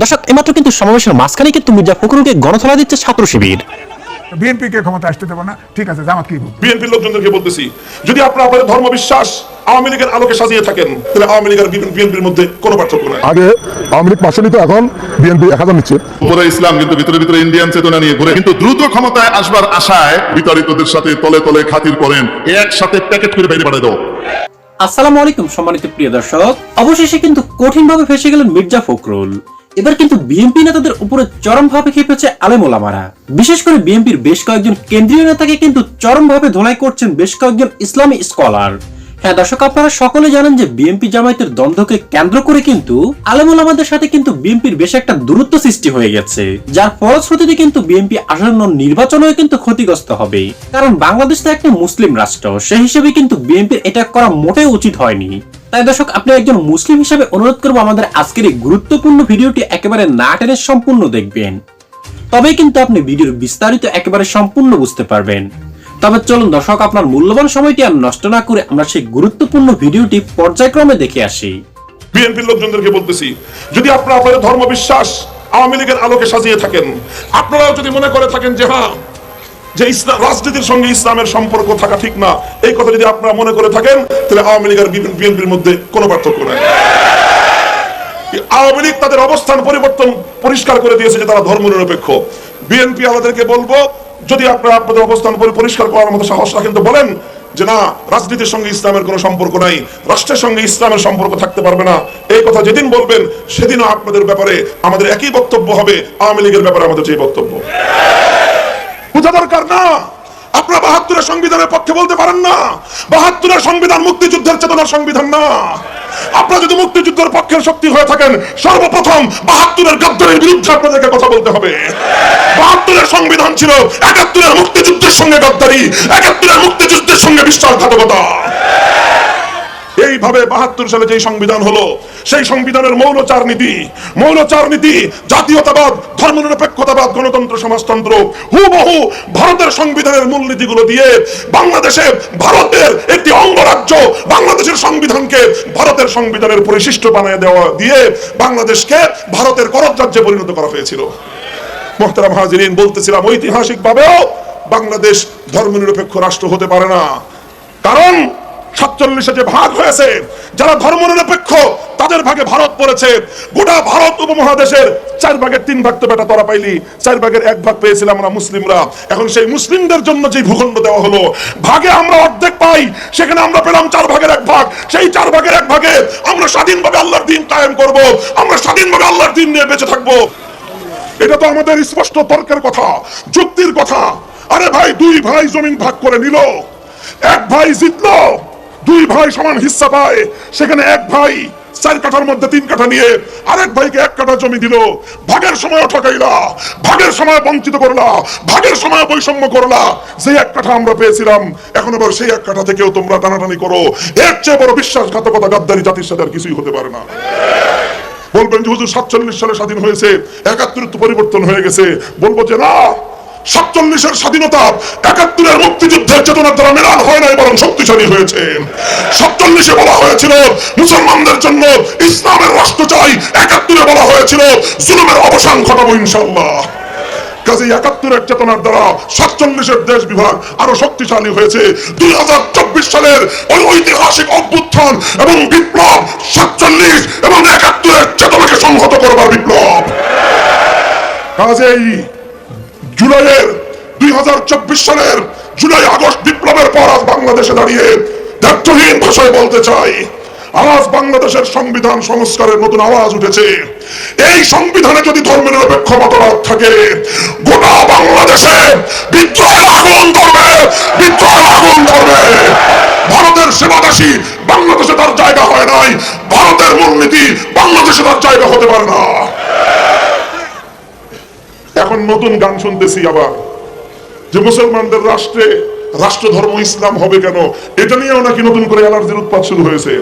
দর্শক এমাত্র কিন্তু সমাবেশের মাঝখানে কিন্তু মির্জা ফখরুলকে গণথলা দিচ্ছে ছাত্র শিবির। বিএনপি কে ক্ষমতা আসতে দেবো না? ঠিক আছে জামাত কি? বিএনপির লোকজনদেরকে বলতেছি যদি আপনারা আপনাদের ধর্ম বিশ্বাস আওয়ামী লীগের আলোকে সাজিয়ে থাকেন তাহলে আওয়ামী লীগের বিএনপির মধ্যে কোনো পার্থক্য নাই। আগে আওয়ামী লীগ পাঁচশো নিত এখন বিএনপি এক হাজার নিচ্ছে। উপরে ইসলাম কিন্তু ভিতরে ভিতরে ইন্ডিয়ান চেতনা নিয়ে ঘুরে। কিন্তু দ্রুত ক্ষমতায় আসবার আশায় বিতাড়িতদের সাথে তলে তলে খাতির করেন একসাথে প্যাকেট করে বাইরে পাঠিয়ে দাও আসসালামু আলাইকুম সম্মানিত প্রিয় দর্শক অবশেষে কিন্তু কঠিনভাবে ফেসে গেলেন মির্জা ফখরুল। এবার কিন্তু বিএনপি নেতাদের উপরে চরমভাবে খেপেছে আলেম ওলামারা। বিশেষ করে বিএনপির বেশ কয়েকজন কেন্দ্রীয় নেতাকে কিন্তু চরমভাবে ধোলাই করছেন বেশ কয়েকজন ইসলামী স্কলার। হ্যাঁ দর্শক, আপনারা সকলে জানেন যে বিএনপি জামায়াতের দ্বন্দ্বকে কেন্দ্র করে কিন্তু আলেম ওলামাদের সাথে কিন্তু বিএনপির বেশ একটা দূরত্ব সৃষ্টি হয়ে গেছে, যার ফলশ্রুতিতে কিন্তু বিএনপি আসন্ন নির্বাচনেও কিন্তু ক্ষতিগ্রস্ত হবে। কারণ বাংলাদেশ তো একটা মুসলিম রাষ্ট্র, সেই হিসেবে কিন্তু বিএনপির এটা করা মোটেও উচিত হয়নি। তাই দর্শক, আপনি একজন মুসলিম হিসেবে অনুরোধ করব আমাদের আজকের এই গুরুত্বপূর্ণ ভিডিওটি একেবারে না টেনে সম্পূর্ণ দেখবেন। তবেই কিন্তু আপনি ভিডিওর বিস্তারিত একেবারে সম্পূর্ণ বুঝতে পারবেন। তবে চলুন দর্শক, আপনার মূল্যবান সময়টি আর নষ্ট না করে আমরা সেই গুরুত্বপূর্ণ ভিডিওটি পর্যায়ক্রমে দেখে আসি। বিএনপির লোকজনদেরকে বলতেছি, যদি আপনারা আপনাদের ধর্ম বিশ্বাস আওয়ামী লীগের আলোকে সাজিয়ে থাকেন, আপনারাও যদি মনে করে থাকেন যে হ্যাঁ যে ইসলাম রাজনীতির সঙ্গে ইসলামের সম্পর্ক থাকা ঠিক না, এই কথা যদি আপনারা মনে করে থাকেন, তাহলে আওয়ামী লীগ আর বিএনপির মধ্যে কোনো পার্থক্য নাই। আওয়ামী লীগ তাদের অবস্থান পরিবর্তন পরিষ্কার করে দিয়েছে যে তারা ধর্ম নিরপেক্ষ বিএনপি আমাদেরকে বলব, যদি আপনারা আপনাদের অবস্থান পরিষ্কার করার মতো সাহস রাখেন, তো বলেন যে না, রাজনীতির সঙ্গে ইসলামের কোনো সম্পর্ক নাই, রাষ্ট্রের সঙ্গে ইসলামের সম্পর্ক থাকতে পারবে না। এই কথা যেদিন বলবেন, সেদিনও আপনাদের ব্যাপারে আমাদের একই বক্তব্য হবে, আওয়ামী লীগের ব্যাপারে আমাদের যে বক্তব্য। বোঝা দরকার না। আপনারা বাহাত্তরের সংবিধানের পক্ষে বলতে পারেন না। বাহাত্তরের সংবিধান মুক্তিযুদ্ধের চেতনার সংবিধান না। আপনারা যদি মুক্তিযুদ্ধের পক্ষের শক্তি হয়ে থাকেন, সর্বপ্রথম বাহাত্তরের গদ্দারের বিরুদ্ধে আপনাদেরকে কথা বলতে হবে। বাহাত্তরের সংবিধান ছিল একাত্তরের মুক্তিযুদ্ধের সঙ্গে গদ্দারি, একাত্তরের মুক্তিযুদ্ধের সঙ্গে বিশ্বাসঘাতকতা। এইভাবে বাহাত্তর সালে যে সংবিধান হলো, সেই সংবিধানের মৌলচার নীতি মৌলচার নীতি, জাতীয়তাবাদ, ধর্মনিরপেক্ষতাবাদ, গণতন্ত্র, সমাজতন্ত্র, হুবহু ভারতের সংবিধানের মূলনীতিগুলো দিয়ে বাংলাদেশে ভারতের একটি অঙ্গরাজ্য, বাংলাদেশের সংবিধানকে ভারতের সংবিধানের পরিশিষ্ট বানিয়ে দেওয়া দিয়ে বাংলাদেশকে ভারতের কররাজ্যে পরিণত করা হয়েছিল। মোহতারাম হাজিরিন, বলতেছিলাম ঐতিহাসিক ভাবেও বাংলাদেশ ধর্মনিরপেক্ষ রাষ্ট্র হতে পারে না। কারণ সাতচল্লিশে যে ভাগ হয়েছে, যারা ধর্মনিরপেক্ষ, তাদের ভাগে ভারত পড়েছে। গোটা ভারত উপমহাদেশের চার ভাগের তিন ভাগ তো বেটা তোরা পাইলি, চার ভাগের এক ভাগ পেয়েছিলাম আমরা মুসলিমরা। এখন সেই মুসলিমদের জন্য যে ভূখণ্ড দেওয়া হলো, ভাগে আমরা অর্ধেক পাই, সেখানে আমরা পেলাম চার ভাগের এক ভাগ। সেই চার ভাগের এক ভাগে আমরা স্বাধীনভাবে আল্লাহর দিন কায়েম করব, আমরা স্বাধীনভাবে আল্লাহর দিন নিয়ে বেঁচে থাকব। এটা তো আমাদের স্পষ্ট তর্কের কথা, যুক্তির কথা। আরে ভাই, দুই ভাই জমিন ভাগ করে নিল, এক ভাই জিতলো দুই ভাই সমান হিস্সা পায়। সেখানে এক ভাই চার কাঠার মধ্যে তিন কাঠা নিয়ে আরেক ভাইকে এক কাঠা জমি দিল। ভাগের সময় ঠকাইলা, ভাগের সময় বঞ্চিত করলা, ভাগের সময় বৈষম্য করলা। যে এক কাঠা আমরা পেয়েছিলাম, এখন আবার সেই এক কাঠা থেকেও তোমরা টানাটানি করো। এর চেয়ে বড় বিশ্বাসঘাতকতা গাদ্দারি জাতির সাথে আর কিছুই হতে পারে না। বলবেন যে হুজুর সাতচল্লিশ সালে স্বাধীন হয়েছে একাত্তর পরিবর্তন হয়ে গেছে। বলব যে না সাতচল্লিশের স্বাধীনতা একাত্তরের মুক্তিযুদ্ধের চেতনার দ্বারা মেলান হয় নাই, বরং শক্তিশালী হয়েছে। সাতচল্লিশে বলা হয়েছিল, মুসলমানদের জন্য ইসলামের রাষ্ট্র চাই। একাত্তরে বলা হয়েছিল, জুলুমের অবসান ঘটাবো ইনশাল্লাহ কাজে একাত্তরের চেতনার দ্বারা সাতচল্লিশের দেশ বিভাগ আরও শক্তিশালী হয়েছে। দুই হাজার চব্বিশ সালের ওই ঐতিহাসিক অভ্যুত্থান এবং বিপ্লব, সাতচল্লিশ এবং একাত্তরের চেতনাকে সংহত করবার বিপ্লব। কাজেই জুলাইয়ের দুই হাজার চব্বিশ সালের জুলাই আগস্ট বিপ্লবের পর আজ বাংলাদেশে দাঁড়িয়ে দায়িত্বহীন ভাষায় বলতে চাই। আজ বাংলাদেশের সংবিধান সংস্কারের নতুন আওয়াজ উঠেছে। এই সংবিধানে যদি ধর্মনিরপেক্ষ মতবাদ থাকে, গোটা বাংলাদেশে বিদ্রোহের আগুন করবে বিদ্রোহের আগুন করবে ভারতের সেবাদাসী বাংলাদেশে তার জায়গা হয় নাই, ভারতের মূলনীতি বাংলাদেশে তার জায়গা হতে পারে না। এখন নতুন গান শুনতেছি আবার। যে মুসলমানদের রাষ্ট্রে রাষ্ট্র ধর্ম ইসলাম হবে কেন, এটা নিয়েও নাকি নতুন করে অ্যালার্জির উৎপাদ শুরু হয়েছে।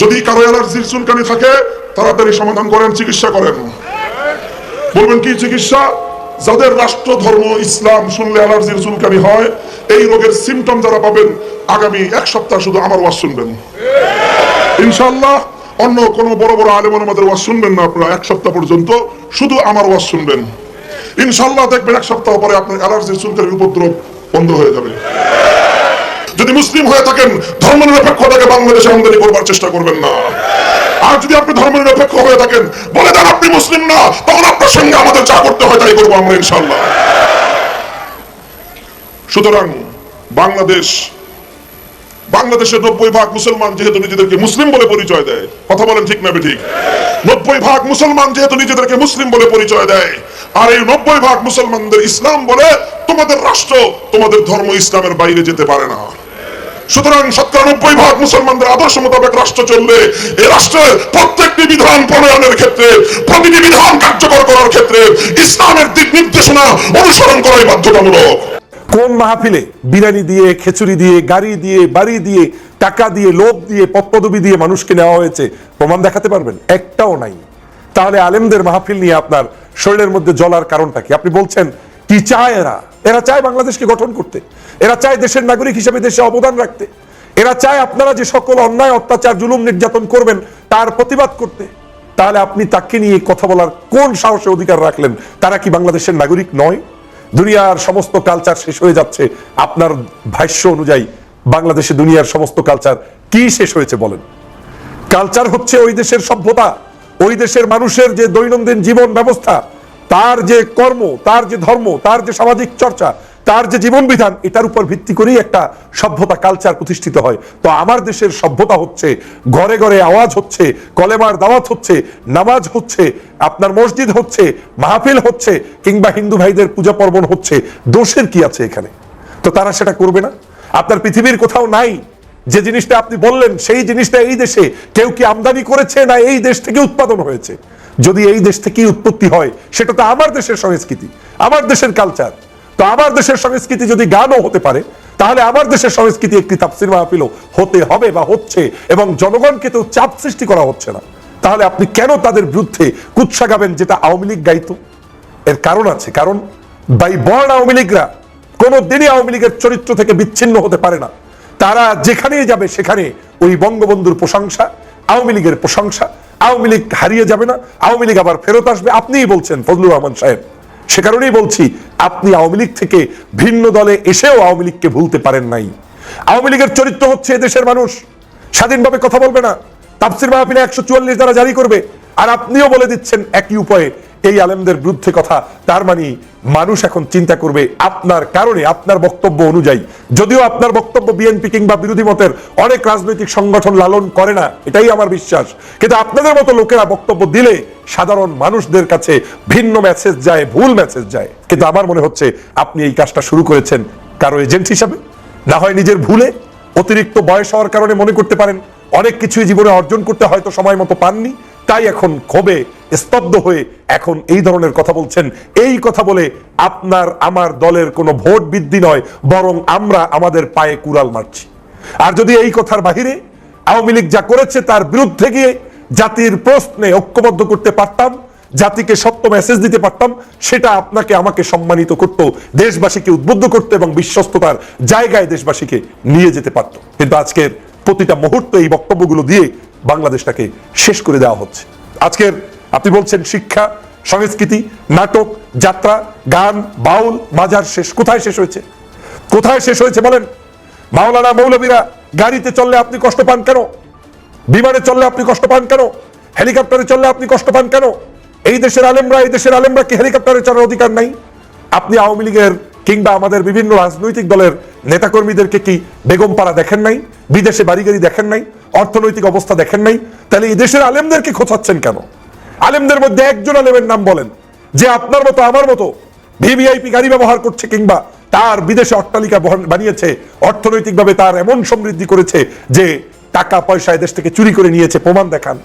যদি কারও অ্যালার্জির চুলকানি থাকে, তাড়াতাড়ি সমাধান করেন, চিকিৎসা করেন। বলবেন, কি চিকিৎসা? যাদের রাষ্ট্র ধর্ম ইসলাম শুনলে অ্যালার্জির চুলকানি হয়, এই রোগের সিমটম যারা পাবেন, আগামী এক সপ্তাহ শুধু আমার ওয়াজ শুনবেন। ইনশাল্লাহ অন্য কোনো বড় বড় আলেম আমাদের ওয়াজ শুনবেন না আপনারা, এক সপ্তাহ পর্যন্ত শুধু আমার ওয়াজ শুনবেন। ইনশাল্লাহ দেখবেন এক সপ্তাহ পরে আপনার অ্যালার্জির চুলকানির উপদ্রব বন্ধ হয়ে যাবে। যদি মুসলিম হয়ে থাকেন ধর্ম নিরপেক্ষতাকে বাংলাদেশে আমদানি করবার চেষ্টা করবেন না। আর যদি আপনি ধর্ম নিরপেক্ষ হয়ে থাকেন, বলে দেন আপনি মুসলিম না, তখন আপনার সঙ্গে আমাদের যা করতে হয় তাই করব আমরা ইনশাল্লাহ। সুতরাং বাংলাদেশ বাংলাদেশের নব্বই ভাগ মুসলমান যেহেতু নিজেদেরকে মুসলিম বলে পরিচয় দেয়। কথা বলেন ঠিক না ঠিক? নব্বই ভাগ মুসলমান যেহেতু নিজেদেরকে মুসলিম বলে পরিচয় দেয়, আর এই নব্বই ভাগ মুসলমানদের ইসলাম বলে তোমাদের রাষ্ট্র, তোমাদের ধর্ম ইসলামের বাইরে যেতে পারে না। সুতরাং ভাগ মুসলমানদের আদর্শ মোতাবেক রাষ্ট্র চললে এই রাষ্ট্রের প্রত্যেকটি বিধান প্রণয়নের ক্ষেত্রে, প্রতিটি বিধান কার্যকর করার ক্ষেত্রে ইসলামের দিক নির্দেশনা অনুসরণ করাই বাধ্যতামূলক। কোন মাহফিলে বিরিয়ানি দিয়ে, খেচুড়ি দিয়ে, গাড়ি দিয়ে, বাড়ি দিয়ে, টাকা দিয়ে, লোভ দিয়ে, পদপদবি দিয়ে মানুষকে নেওয়া হয়েছে, প্রমাণ দেখাতে পারবেন? একটাও নাই। তাহলে আলেমদের মাহফিল নিয়ে আপনার শরীরের মধ্যে জলার কারণটা কি? আপনি বলছেন, কি চায় এরা? এরা চায় বাংলাদেশকে গঠন করতে। এরা চায় দেশের নাগরিক হিসেবে দেশে অবদান রাখতে। এরা চায় আপনারা যে সকল অন্যায়, অত্যাচার, জুলুম, নির্যাতন করবেন, তার প্রতিবাদ করতে। তাহলে আপনি তাকে নিয়ে কথা বলার কোন সাহসে অধিকার রাখলেন? তারা কি বাংলাদেশের নাগরিক নয়? দুনিয়ার সমস্ত কালচার শেষ হয়ে যাচ্ছে। আপনার ভাষ্য অনুযায়ী বাংলাদেশে দুনিয়ার সমস্ত কালচার কি শেষ হয়েছে বলেন? কালচার হচ্ছে ওই দেশের সভ্যতা, ওই দেশের মানুষের যে দৈনন্দিন জীবন ব্যবস্থা, তার যে কর্ম, তার যে ধর্ম, তার যে সামাজিক চর্চা তার যে জীবন বিধান, এটার উপর ভিত্তি করেই একটা সভ্যতা কালচার প্রতিষ্ঠিত হয়। তো আমার দেশের সভ্যতা হচ্ছে, ঘরে ঘরে আওয়াজ হচ্ছে, কলেমার দাওয়াত হচ্ছে, নামাজ হচ্ছে, আপনার মসজিদ হচ্ছে, মাহফিল হচ্ছে, কিংবা হিন্দু ভাইদের পূজা পার্বণ হচ্ছে, দোষের কি আছে এখানে? তো তারা সেটা করবে না। আপনার পৃথিবীর কোথাও নাই, যে জিনিসটা আপনি বললেন, সেই জিনিসটা এই দেশে কেউ কি আমদানি করেছে না এই দেশ থেকে উৎপাদন হয়েছে? যদি এই দেশ থেকেই উৎপত্তি হয়, সেটা তো আমার দেশের সংস্কৃতি, আমার দেশের কালচার তো আমার দেশের সংস্কৃতি যদি গানও হতে পারে, তাহলে আমার দেশের সংস্কৃতি একটি তাফসির মাহফিলও হতে হবে বা হচ্ছে এবং জনগণকে তো চাপ সৃষ্টি করা হচ্ছে না। তাহলে আপনি কেন তাদের বিরুদ্ধে কুৎসা গাবেন যেটা আওয়ামী লীগ গাইতো? এর কারণ আছে। কারণ বাই বর্ণ আওয়ামী লীগরা কোনো দিনই আওয়ামী লীগের চরিত্র থেকে বিচ্ছিন্ন হতে পারে না। তারা যেখানেই যাবে সেখানে ওই বঙ্গবন্ধুর প্রশংসা, আওয়ামী লীগের প্রশংসা, আওয়ামী লীগ হারিয়ে যাবে না, আওয়ামী লীগ আবার ফেরত আসবে। আপনিই বলছেন, ফজলুর রহমান সাহেব। সে কারণেই বলছি, আপনি আওয়ামী লীগ থেকে ভিন্ন দলে এসেও আওয়ামী লীগকে ভুলতে পারেন নাই। আওয়ামী লীগের চরিত্র হচ্ছে দেশের মানুষ। স্বাধীনভাবে কথা বলবে না। তাপসির মাহফিলে একশো চুয়াল্লিশ দ্বারা জারি করবে। আর আপনিও বলে দিচ্ছেন একই উপায়ে এই আলেমদের বিরুদ্ধে কথা, তার মানে মানুষ এখন চিন্তা করবে আপনার কারণে, আপনার বক্তব্য অনুযায়ী। যদিও আপনার বক্তব্য বিএনপি কিংবা বিরোধী মতের অনেক রাজনৈতিক সংগঠন লালন করে না, এটাই আমার বিশ্বাস। কিন্তু আপনাদের মতো লোকেরা বক্তব্য দিলে সাধারণ মানুষদের কাছে ভিন্ন মেসেজ যায়, ভুল মেসেজ যায়। কিন্তু আমার মনে হচ্ছে আপনি এই কাজটা শুরু করেছেন কারও এজেন্ট হিসাবে। না হয় নিজের ভুলে, অতিরিক্ত বয়স হওয়ার কারণে মনে করতে পারেন। অনেক কিছুই জীবনে অর্জন করতে হয়তো সময় মতো পাননি। তাই এখন ক্ষোভে স্তব্ধ হয়ে এখন এই ধরনের কথা বলছেন। এই কথা বলে আপনার, আমার দলের কোনো ভোট বৃদ্ধি নয়, বরং আমরা আমাদের পায়ে কুড়াল মারছি। আর যদি এই কথার বাহিরে আওয়ামী লীগ যা করেছে তার বিরুদ্ধে গিয়ে জাতির প্রশ্নে ঐক্যবদ্ধ করতে পারতাম, জাতিকে সত্য মেসেজ দিতে পারতাম, সেটা আপনাকে আমাকে সম্মানিত করত, দেশবাসীকে উদ্বুদ্ধ করতে এবং বিশ্বস্ততার জায়গায় দেশবাসীকে নিয়ে যেতে পারত। কিন্তু আজকের প্রতিটা মুহূর্ত এই বক্তব্যগুলো দিয়ে বাংলাদেশটাকে শেষ করে দেওয়া হচ্ছে। আজকের আপনি বলছেন শিক্ষা, সংস্কৃতি, নাটক, যাত্রা, গান, বাউল, মাজার শেষ। কোথায় শেষ হয়েছে? কোথায় শেষ হয়েছে বলেন? মাওলানা মৌলবীরা গাড়িতে চললে আপনি কষ্ট পান কেন? বিমানে চললে আপনি কষ্ট পান কেন? হেলিকপ্টারে চললে আপনি কষ্ট পান কেন? এই দেশের আলেমরা, এই দেশের আলেমরা কি হেলিকপ্টারে চলার অধিকার নাই? আপনি আওয়ামী লীগের কিংবা আমাদের বিভিন্ন রাজনৈতিক দলের নেতাকর্মীদেরকে কি বেগম পাড়া দেখেন নাই? বিদেশে বাড়ি গাড়ি দেখেন নাই? অর্থনৈতিক অবস্থা দেখেন নাই? তাহলে এই দেশের আলেমদেরকে খোঁচাচ্ছেন কেন? আলেমদের মধ্যে একজন আলেমের নাম বলেন, যে আপনার মতো, আমার মতো ভিভিআইপি গাড়ি ব্যবহার করছে কিংবা তার বিদেশে অট্টালিকা বানিয়েছে, অর্থনৈতিকভাবে তার এমন সমৃদ্ধি করেছে যে টাকা পয়সা দেশ থেকে চুরি করে নিয়েছে, প্রমাণ দেখান।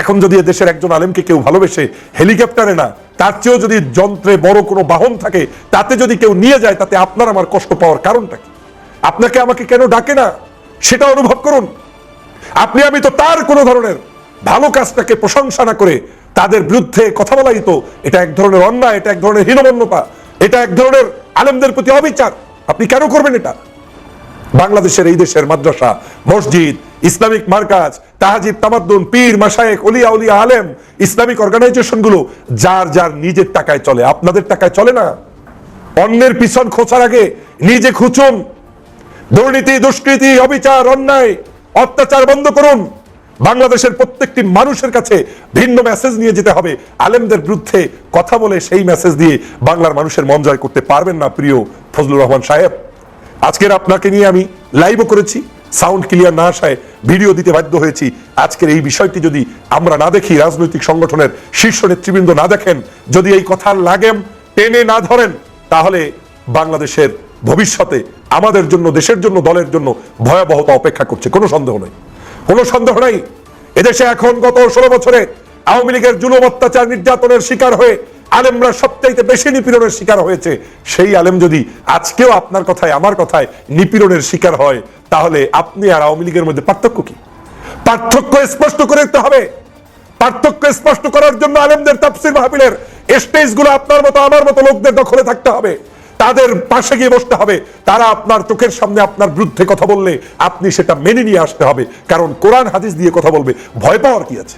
এখন যদি দেশের একজন আলেমকে কেউ ভালোবেসে হেলিকপ্টারে না, তার চেয়েও যদি যন্ত্রে বড় কোনো বাহন থাকে, তাতে যদি কেউ নিয়ে যায়, তাতে আপনার আমার কষ্ট পাওয়ার কারণটা কি? আপনাকে আমাকে কেন ডাকে না? সেটা অনুভব করুন। আপনি, আমি তো তার কোনো ধরনের ভালো কাজটাকে প্রশংসা না করে তাদের বিরুদ্ধে কথা বলাই তো এটা এক ধরনের অন্যায়, এটা এক ধরনের হীনমন্যতা, এটা এক ধরনের আলেমদের প্রতি অবিচার। আপনি কেন করবেন এটা? বাংলাদেশের এই দেশের মাদ্রাসা, মসজিদ, ইসলামিক মার্কাজ, তাহাজিব, তামাদ্দুন, পীর মাসায়েক অলিয়া উলিয়া, আলেম, ইসলামিক অর্গানাইজেশনগুলো যার যার নিজের টাকায় চলে, আপনাদের টাকায় চলে না। অন্যের পিছন খোঁচার আগে নিজে খুঁচুন। দুর্নীতি, দুষ্কৃতি, অবিচার, অন্যায়, অত্যাচার বন্ধ করুন। বাংলাদেশের প্রত্যেকটি মানুষের কাছে ভিন্ন মেসেজ নিয়ে যেতে হবে। আলেমদের বিরুদ্ধে কথা বলে সেই মেসেজ দিয়ে বাংলার মানুষের মন জয় করতে পারবেন না প্রিয় ফজলুর রহমান সাহেব। আজকের আপনাকে নিয়ে আমি লাইভও করেছি সাউন্ড ক্লিয়ার না আসায় ভিডিও দিতে বাধ্য হয়েছি। আজকের এই বিষয়টি যদি আমরা না দেখি, রাজনৈতিক সংগঠনের শীর্ষ নেতৃবৃন্দ না দেখেন, যদি এই কথার লাগেম টেনে না ধরেন, তাহলে বাংলাদেশের ভবিষ্যতে আমাদের জন্য, দেশের জন্য, দলের জন্য ভয়াবহতা অপেক্ষা করছে, কোনো সন্দেহ নেই। কোনো সন্দেহ নাই। এদেশে এখন গত ষোলো বছরে আওয়ামী লীগের জুলুম অত্যাচার নির্যাতনের শিকার হয়ে আলেমরা সবচাইতে বেশি নিপীড়নের শিকার হয়েছে। সেই আলেম যদি আজকেও আপনার কথায়, আমার কথায় নিপীড়নের শিকার হয়, তাহলে আপনি আর আওয়ামী লীগের মধ্যে পার্থক্য কি? পার্থক্য স্পষ্ট করে দিতে হবে। পার্থক্য স্পষ্ট করার জন্য আলেমদের তাফসির মাহফিলের স্টেজগুলো আপনার মতো, আমার মতো লোকদের দখলে থাকতে হবে। তাদের পাশে গিয়ে বসতে হবে। তারা আপনার চোখের সামনে আপনার বিরুদ্ধে কথা বললে আপনি সেটা মেনে নিয়ে আসতে হবে। কারণ কোরআন হাদিস দিয়ে কথা বলবে, ভয় পাওয়ার কি আছে?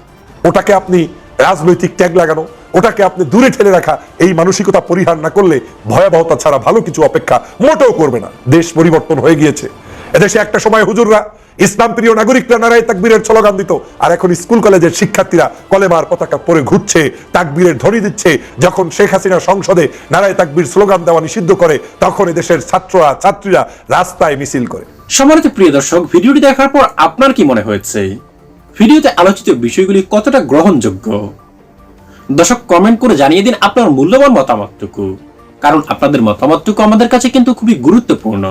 ওটাকে আপনি রাজনৈতিক ট্যাগ লাগানো, ওটাকে আপনি দূরে ঠেলে রাখা, এই মানসিকতা পরিহার না করলে ভয়াবহতা ছাড়া ভালো কিছু অপেক্ষা মোটেও করবে না। দেশ পরিবর্তন হয়ে গিয়েছে। এদেশে একটা সময় হুজুররা ইসলাম প্রিয় নাগরিকরা নারায় তাকবীরের স্লোগান দিত। আর এখন স্কুল কলেজের শিক্ষার্থীরা কলেমার পতাকা পরে ঘুরছে, তাকবীরের ধ্বনি দিচ্ছে। যখন শেখ হাসিনা সংসদে নারায় তাকবীর স্লোগান দেওয়া নিষিদ্ধ করে, তখন এদেশের ছাত্ররা, ছাত্রীরা রাস্তায় মিছিল করে। সম্মানিত প্রিয় দর্শক, ভিডিওটি দেখার পর আপনার কি মনে হয়েছে? ভিডিওতে আলোচিত বিষয়গুলি কতটা গ্রহণযোগ্য? দর্শক কমেন্ট করে জানিয়ে দিন আপনার মূল্যবান মতামতটুকু। কারণ আপনাদের মতামতটুকু আমাদের কাছে কিন্তু খুবই গুরুত্বপূর্ণ।